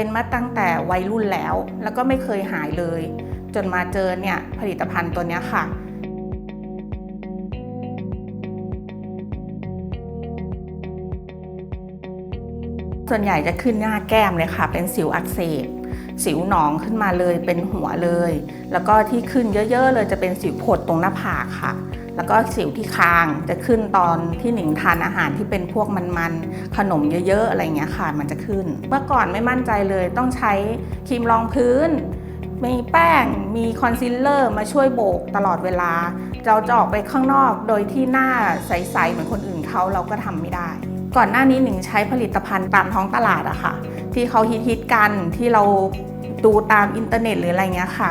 เป็นมาตั้งแต่วัยรุ่นแล้ว แล้วก็ไม่เคยหายเลย จนมาเจอเนี่ยผลิตภัณฑ์ตัวนี้ค่ะส่วนใหญ่จะขึ้นหน้าแก้มเลยค่ะ เป็นสิวอักเสบ สิวหนองขึ้นมาเลยเป็นหัวเลย แล้วก็ที่ขึ้นเยอะ ๆ เลยจะเป็นสิวผดตรงหน้าผากค่ะ แล้วก็สิวที่คางจะขึ้นตอนที่หนิงทานอาหารที่เป็นพวกมันๆขนมเยอะๆอะไรเงี้ยค่ะมันจะขึ้น เมื่อก่อนไม่มั่นใจเลยต้องใช้ครีมรองพื้น มีแป้งมีคอนซีลเลอร์มาช่วยโบกตลอดเวลา เราจะออกไปข้างนอกโดยที่หน้าใสๆเหมือนคนอื่นเขาเราก็ทำไม่ได้ ก่อนหน้านี้หนิงใช้ผลิตภัณฑ์ตามท้องตลาดอะค่ะ ที่เขาฮิตๆกันที่เราดูตามอินเทอร์เน็ตหรืออะไรเงี้ยค่ะ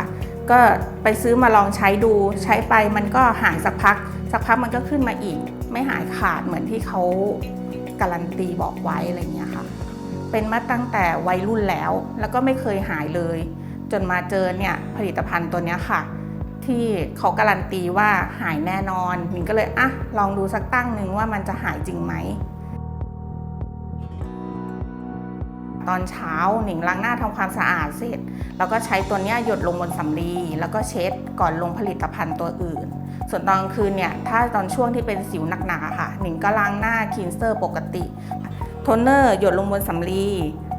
ก็ไปซื้อมาลองใช้ดูใช้ไปมันก็หายสักพัก สักพักมันก็ขึ้นมาอีก ไม่หายขาดเหมือนที่เขาการันตีบอกไว้อะไรเงี้ยค่ะ เป็นมาตั้งแต่วัยรุ่นแล้ว แล้วก็ไม่เคยหายเลย จนมาเจอเนี่ยผลิตภัณฑ์ตัวเนี้ยค่ะ ที่เขาการันตีว่าหายแน่นอนหนิงก็เลยอะลองดูสักตั้งหนึ่งว่ามันจะหายจริงไหม ตอนเช้าหนิงล้างหน้าทำความสะอาดเสร็จ แล้วก็ใช้ตัวนี้หยดลงบนสำลีแล้วก็เช็ดก่อนลงผลิตภัณฑ์ตัวอื่น ส่วนตอนกลางคืนเนี่ยถ้าตอนช่วงที่เป็นสิวหนักๆอะค่ะ หนิงก็ล้างหน้าคลีนเซอร์ปกติโทนเนอร์หยดลงบนสำลี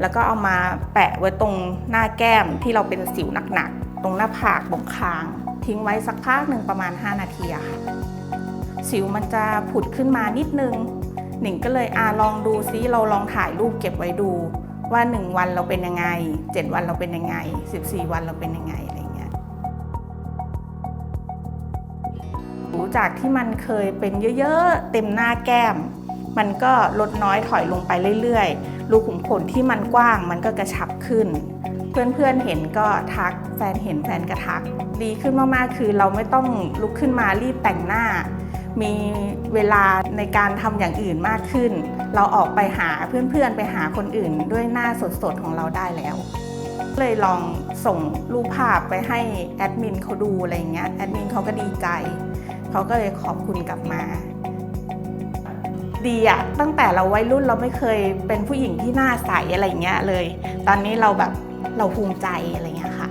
แล้วก็เอามาแปะไว้ตรงหน้าแก้มที่เราเป็นสิวหนักๆตรงหน้าผากบกคาง ทิ้งไว้สักพักหนึ่งประมาณ 5 นาทีค่ะสิวมันจะผุดขึ้นมานิดนึงหนิงก็เลยอาลองดูซิเราลองถ่ายรูปเก็บไว้ดู ว่า 1 วันเราเป็นยังไง 7 วันเราเป็นยังไง 14 วันเราเป็นยังไงอะไรเงี้ยรู้จากที่มันเคยเป็นเยอะๆ เต็มหน้าแก้ม มันก็ลดน้อยถอยลงไปเรื่อยๆ รูขุมขนที่มันกว้างมันก็กระชับขึ้น เพื่อนๆเห็นก็ทักแฟนเห็นแฟนก็ทัก ดีขึ้นมากๆ คือเราไม่ต้องลุกขึ้นมารีบแต่งหน้า มีเวลาในการทำอย่างอื่นมากขึ้น เราออกไปหาเพื่อนๆ ไปหาคนอื่นด้วยหน้าสดๆ ของเราได้แล้ว เลยลองส่งรูปภาพไปให้แอดมินเขาดูอะไรเงี้ย แอดมินเขาก็ดีใจ เขาก็เลยขอบคุณกลับมา ดีอะตั้งแต่เราวัยรุ่นเราไม่เคยเป็นผู้หญิงที่หน้าใสอะไรเงี้ยเลย ตอนนี้เราแบบเราภูมิใจอะไรเงี้ยค่ะ